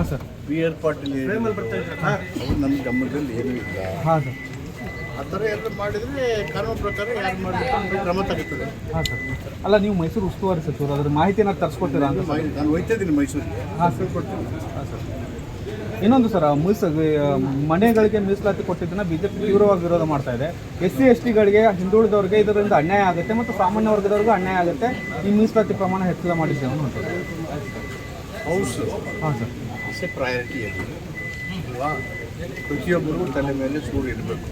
ಹಾಂ sir. B R Patil ಅದು ನಮ್ಮ ಗಮನದಲ್ಲಿ ಏನೂ ಇಲ್ಲ. ಹಾಂ ಸರ್. ಆ ಥರ ಎಲ್ಲ ಮಾಡಿದರೆ ಕಾನೂನು ಪ್ರಕಾರ ಯಾರು ಮಾಡಬೇಕು ಕ್ರಮ ತಗೋತದೆ ಹಾಂ ಸರ್. ಅಲ್ಲ ನೀವು ಮೈಸೂರು ಉಸ್ತುವಾರಿ ಸಚಿವರು ಅದ್ರ ಮಾಹಿತಿನ ತರಿಸ್ಕೊಡ್ತೀರಾ ಅಂತ ಸರ್? ನಾನು ಹೋಯ್ತಾ ಇದ್ದೀನಿ ಮೈಸೂರಿಗೆ. ಹಾಂ ಸರ್. ಕೊಡ್ತೀನಿ ಹಾಂ ಸರ್. ಇನ್ನೊಂದು ಸರ್ ಮೀಸ ಮನೆಗಳಿಗೆ ಮೀಸಲಾತಿ ಕೊಟ್ಟಿದ್ದನ್ನ ಬಿಜೆಪಿ ತೀವ್ರವಾಗಿ ವಿರೋಧ ಮಾಡ್ತಾ ಇದೆ. ಎಸ್ ಸಿ ಎಸ್ ಟಿಗಳಿಗೆ ಹಿಂದುಳಿದವ್ರಿಗೆ ಇದರಿಂದ ಅನ್ಯಾಯ ಆಗುತ್ತೆ ಮತ್ತು ಸಾಮಾನ್ಯ ವರ್ಗದವ್ರಿಗೂ ಅನ್ಯಾಯ ಆಗುತ್ತೆ. ಈ ಮೀಸಲಾತಿ ಪ್ರಮಾಣ ಹೆಚ್ಚಳ ಮಾಡಿದ್ದೇವೆ ಅನ್ನೋದು ಹೌಸ್ ಹಾಂ ಸರ್. ಇಸ್ ಪ್ರಯಾರಿಟಿ ಅದು. ಅಲ್ವಾ ಪ್ರತಿಯೊಬ್ಬರಿಗೂ ತಲೆ ಮೇಲೆ ಸೂರು ಇರಬೇಕು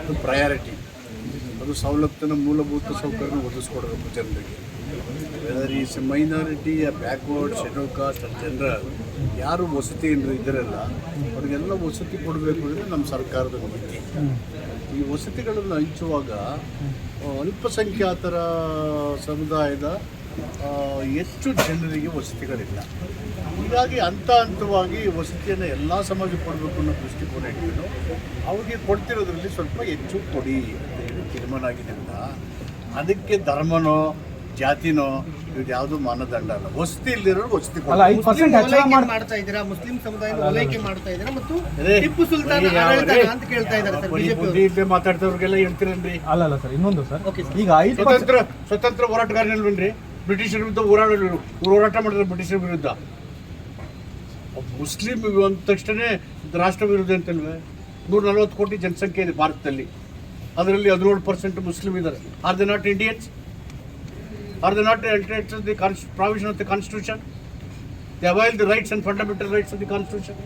ಅದು ಪ್ರಯಾರಿಟಿ ಅದು ಸೌಲಭ್ಯನ ಮೂಲಭೂತ ಸೌಕರ್ಯ ಒದಗಿಸ್ಕೊಡ್ಬೇಕು ಜನರಿಗೆ. Whether is minority backward schedule caste ಜನರ ಯಾರು ವಸತಿ ಇದರಲ್ಲ, ಅವ್ರಿಗೆಲ್ಲ ವಸತಿ ಕೊಡಬೇಕು ಅಂದರೆ ನಮ್ಮ ಸರ್ಕಾರದ ನೀತಿ ಈ ವಸತಿಗಳನ್ನು ಹಂಚುವಾಗ ಅಲ್ಪಸಂಖ್ಯಾತರ ಸಮುದಾಯದ ಹೆಚ್ಚು ಜನರಿಗೆ ವಸತಿಗಳಿಲ್ಲ. ಹೀಗಾಗಿ ಹಂತ ಹಂತವಾಗಿ ವಸತಿಯನ್ನು ಎಲ್ಲ ಸಮಾಜಕ್ಕೆ ಕೊಡಬೇಕು ಅನ್ನೋ ದೃಷ್ಟಿಕೋನ ಇಟ್ಕೊಂಡು ಅವ್ರಿಗೆ ಕೊಡ್ತಿರೋದ್ರಲ್ಲಿ ಸ್ವಲ್ಪ ಹೆಚ್ಚು ಕೊಡಿ ಅಂತ ಹೇಳಿ ತೀರ್ಮಾನ ಆಗಿದ್ದರಿಂದ ಅದಕ್ಕೆ ಧರ್ಮನೋ ಜಾತಿನೋ ಇದು ಯಾವುದು ಮಾನದಂಡ ಅಲ್ಲ. ವಸತಿ ಇಲ್ದಿರೋರು ವಸತಿ ಮಾಡ್ತಾ ಇದ್ದೀರಾ? ಮುಸ್ಲಿಂ ಸಮುದಾಯ ಓಲೈಕೆ ಮಾಡ್ತಾ ಇದ್ದೀರಾ? ಮತ್ತು ಟಿಪ್ಪು ಸುಲ್ತಾನ್ ಅಂತ ಕೇಳ್ತಾ ಇದ್ದಾರೆ ಸರ್ ಬಿಜೆಪಿ ಮಾತಾಡ್ತವ್ರಿಗೆಲ್ಲ ಹೇಳ್ತೀರೇನ್ರಿ? ಅಲ್ಲ ಅಲ್ಲ ಸರ್ ಇನ್ನೊಂದು ಸರ್. ಈಗ ಐದು ಸ್ವತಂತ್ರ ಸ್ವತಂತ್ರ ಹೋರಾಟಗಾರನಲ್ವೇನ್ರಿ? ಬ್ರಿಟಿಷರ ವಿರುದ್ಧ ಹೋರಾಡಲು ಹೋರಾಟ ಮಾಡಿದ್ರು ಬ್ರಿಟಿಷರ ವಿರುದ್ಧ. ಮುಸ್ಲಿಂ ಅಂದ ತಕ್ಷಣ ರಾಷ್ಟ್ರ ವಿರೋಧಿ ಅಂತಲ್ವೇ? ನೂರ ನಲ್ವತ್ತು ಕೋಟಿ ಜನಸಂಖ್ಯೆ ಇದೆ ಭಾರತದಲ್ಲಿ. ಅದರಲ್ಲಿ ಹದಿನೇಳು ಪರ್ಸೆಂಟ್ ಮುಸ್ಲಿಂ ಇದ್ದಾರೆ. Are they not Indians are they not entitled the provision of the constitution the avail the rights and fundamental rights of the constitution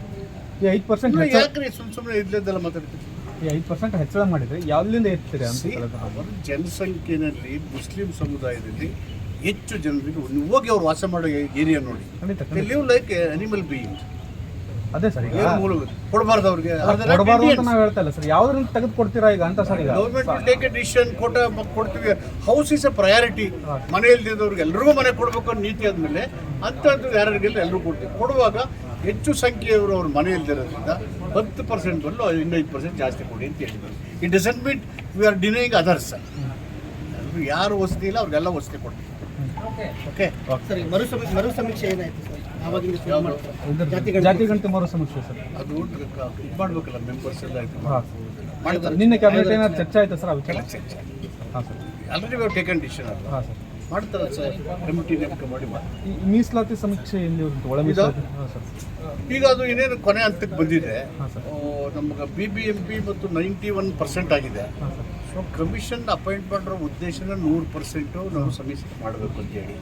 ಐದು ಪರ್ಸೆಂಟ್ ಯಾಕ್ರಿ ಸುಮ್ ಸುಮ್ಮನೆ ಇದ್ಲೆದ್ದೆಲ್ಲ ಮಾತಾಡ್ತೀವಿ ಐದು ಪರ್ಸೆಂಟ್ ಹೆಚ್ಚಳ ಮಾಡಿದ್ರೆ ಯಾವ್ದರಿಂದ ಹೆಚ್ಚಿದೆ ಅಂತ ಜನಸಂಖ್ಯೆಯಲ್ಲಿ ಮುಸ್ಲಿಂ ಸಮುದಾಯದಲ್ಲಿ ಹೆಚ್ಚು ಜನರಿಗೆ ನೀವು ಹೋಗಿ ಅವ್ರು ವಾಸ ಮಾಡೋ ಏರಿಯಾ ನೋಡಿ. ಲಿವ್ ಲೈಕ್ ಅನಿಮಲ್ ಬೀಯಿಂಗ್ ಅದೇ ಸರ್ ಈಗ ಏನು ಮೂಲ ಕೊಡಬಾರ್ದು ಅವ್ರಿಗೆ ಕೊಡಬಾರ್ದು ಅಂತ ನಾವು ಹೇಳ್ತಾ ಇಲ್ಲ ಸರ್. ಯಾವ್ದ್ರಿಂದ ತೆಗೆದು ಕೊಡ್ತೀರಾ ಈಗ ಅಂತ ಸರ್ ಈಗ? ಗೌರ್ಮೆಂಟ್ ಟೇಕ್ ಎ ಡಿಸಿಷನ್ ಕೊಟ್ಟ ಮ- ಕೊಡ್ತೀವಿ. ಹೌಸ್ ಇಸ್ ಎ ಪ್ರಯಾರಿಟಿ ಮನೆ ಇಲ್ದಿದ್ದವ್ರಿಗೆ ಎಲ್ರಿಗೂ ಮನೆ ಕೊಡಬೇಕು ಅನ್ನೋ ನೀತಿ ಆದಮೇಲೆ ಅಂಥದ್ದು ಯಾರಿಗೆಲ್ಲ ಎಲ್ಲರೂ ಕೊಡ್ತೀವಿ. ಕೊಡುವಾಗ ಹೆಚ್ಚು ಸಂಖ್ಯೆಯವರು ಅವ್ರ ಮನೆ ಇಲ್ದಿರೋದ್ರಿಂದ ಹತ್ತು ಪರ್ಸೆಂಟ್ ಬದಲು ಇನ್ನೈದು ಪರ್ಸೆಂಟ್ ಜಾಸ್ತಿ ಕೊಡಿ ಅಂತ ಹೇಳಿದ್ರು it doesn't mean we are denying others ಯಾರು ವಸತಿ ಇಲ್ಲ ಅವ್ರಿಗೆಲ್ಲ ವಸತಿ ಕೊಡ್ತೀವಿ. ಓಕೆ ಸರಿ ಮರು ಸಮೀ ಮರು ಸಮೀಕ್ಷೆ ಏನಾಯ್ತು ಸರ್? ಆವಾಗಿಂದ ಶುರು ಮಾಡ್ತಾರೆ ಜಾತಿ. ಜಾತಿ ಗಣತಿ ಮರು ಸಮೀಕ್ಷೆ ಸರ್. ಅದು ಇದು ಮಾಡಬೇಕಲ್ಲ ಮೆಂಬರ್ಸ್ ಎಲ್ಲ ಆಯ್ತು ಹಾಂ. ಮಾಡ್ತಾರೆ. ನಿನ್ನೆ ಕ್ಯಾಬಿನೆಟ್ ಏನಾದ್ರು ಚರ್ಚೆ ಆಯ್ತು ಸರ್ ಆ ವಿಚಾರ ಎಲ್ಲ ಚರ್ಚೆ ಹಾಂ sir. Already we taken decision ಅಲ್ಲ ಹಾಂ ಸರ್. ಮಾಡ್ತಾರೆ ಸರ್ ಕಮಿಟಿ ನೇಮಕ ಮಾಡಿ. ಈ ಮೀಸಲಾತಿ ಸಮೀಕ್ಷೆ ಎಲ್ಲಿ ಉಂಟು? ಒಳ ಮೀಸಲಾತಿ? ಹಾಂ ಸರ್. ಈಗ ಅದು ಇನ್ನೇನು ಕೊನೆ ಹಂತಕ್ಕೆ ಬಂದಿದೆ. ನಮ್ಗೆ ಸರ್. ನಮಗೆ ಬಿ ಬಿ ಎಂ ಪಿ ಮತ್ತು ನೈಂಟಿ ಒನ್ ಪರ್ಸೆಂಟ್ ಆಗಿದೆ. ಹಾಂ ಸರ್. ಸೊ ಕಮಿಷನ್ ಅಪಾಯಿಂಟ್ ಮಾಡಿರೋ ಉದ್ದೇಶನ ನೂರು ಪರ್ಸೆಂಟು ನಾವು ಸಮೀಕ್ಷೆ ಮಾಡಬೇಕು ಅಂತೇಳಿ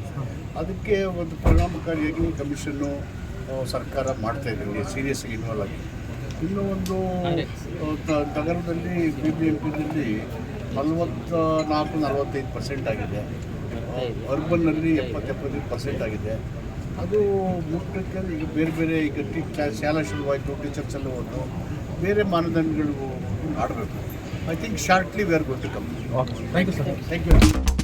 ಅದಕ್ಕೆ ಒಂದು ಪರಿಣಾಮಕಾರಿಯಾಗಿ ಕಮಿಷನ್ನು ಸರ್ಕಾರ ಮಾಡ್ತಾ ಇದೆ ಸೀರಿಯಸ್ ಇನ್ವಾಲ್ವ್ ಆಗಿ ಇನ್ನು ಒಂದು ನಗರದಲ್ಲಿ ಬಿ ಬಿ ಎಂ ಪಿನಲ್ಲಿ ನಲವತ್ತ ನಾಲ್ಕು ನಲವತ್ತೈದು ಪರ್ಸೆಂಟ್ ಆಗಿದೆ. ಅರ್ಬನ್ನಲ್ಲಿ ಎಪ್ಪತ್ತೆಪ್ಪತ್ತೈದು ಪರ್ಸೆಂಟ್ ಆಗಿದೆ. ಅದು ಮುಟ್ಟಕ್ಕೆ ಈಗ ಬೇರೆ ಬೇರೆ ಈಗ ಟಿ ಶಾಲಾ ಶುರುವಾಯಿತು ಟೀಚರ್ಸ್ ಎಲ್ಲ ಹೋದ್ರು. ಬೇರೆ ಮಾನದಂಡಗಳಿಗೂ ಆಡಬೇಕು. I think shortly we are going to come. Okay. Thank you, sir. Thank you.